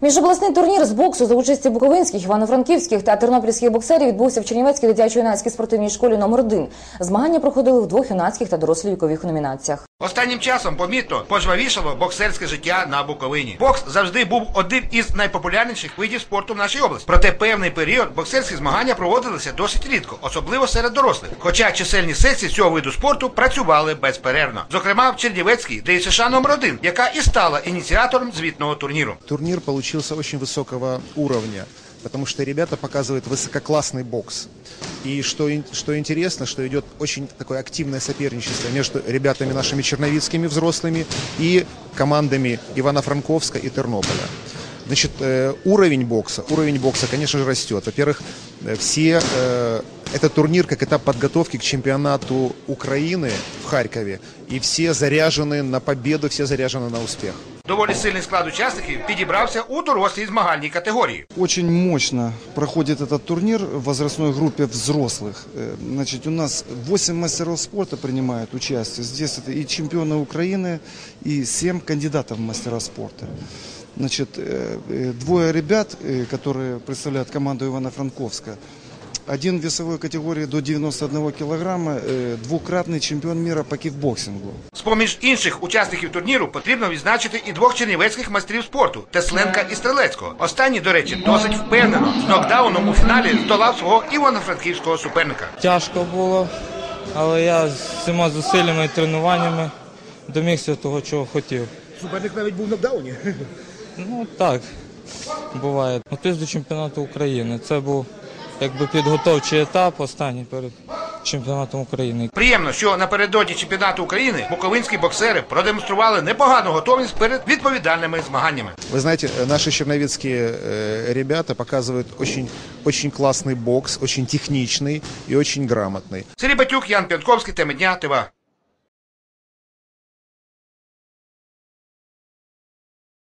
Міжобласний турнір з боксу за участі буковинських, івано-франківських та тернопільських боксерів відбувся в Чернівецькій дитячо-юнацькій спортивній школі номер 1 Змагання проходили в двох юнацьких та дорослих вікових номінаціях. Останнім часом помітно пожвавішало боксерське життя на Буковині. Бокс завжди був одним із найпопулярніших видів спорту в нашій області. Проте певний період боксерські змагання проводилися досить рідко, особливо серед дорослих. Хоча чисельні секції цього виду спорту працювали безперервно. Зокрема, в Чернівецькій ДСШ номер 1 яка і стала ініціатором звітного турніру. Турнир получился очень высокого уровня, потому что ребята показывают высококлассный бокс. И что, что интересно, что идет очень такое активное соперничество между ребятами нашими черновицкими взрослыми и командами Ивано-Франковска и Тернополя. Значит, э, уровень бокса, уровень бокса, конечно же, растет. Во-первых, э, все, э, это турнир как этап подготовки к чемпионату Украины в Харькове. И все заряжены на победу, все заряжены на успех. Доволі сильний склад учасників підібрався у дорослій змагальній категорії. Очень мощно проходит этот турнир в возрастной группе взрослых. Э, Значит, у нас 8 мастеров спорта принимают участие. Здесь это и чемпионы Украины, и 7 кандидатов в мастера спорта. Значит, э, э, двое ребят, э, которые представляют команду Ивано-Франковска, один в весовой категории до 91 килограмма, э, двукратный чемпион мира по кикбоксингу. З-поміж інших учасників турніру потрібно відзначити і двох чернівецьких майстрів спорту Тесленка і Стрелецького. Останній, до речі, досить впевнено з нокдауном у фіналі здолав свого івано-франківського суперника. Тяжко було, але я з всіма зусиллями і тренуваннями домігся того, чого хотів. Суперник навіть був в нокдауні. Ну так, буває. Готуюсь до чемпіонату України. Це був якби підготовчий етап, останній перед чемпіонатом України. Приємно, що напередодні чемпіонату України буковинські боксери продемонстрували непогану готовність перед відповідальними змаганнями. Вы знаете, э, наши черновицкие э, ребята показывают очень, очень классный бокс, очень техничный и очень грамотный. Сергій Батюк, Ян П'янковський, теми дня, ТВА.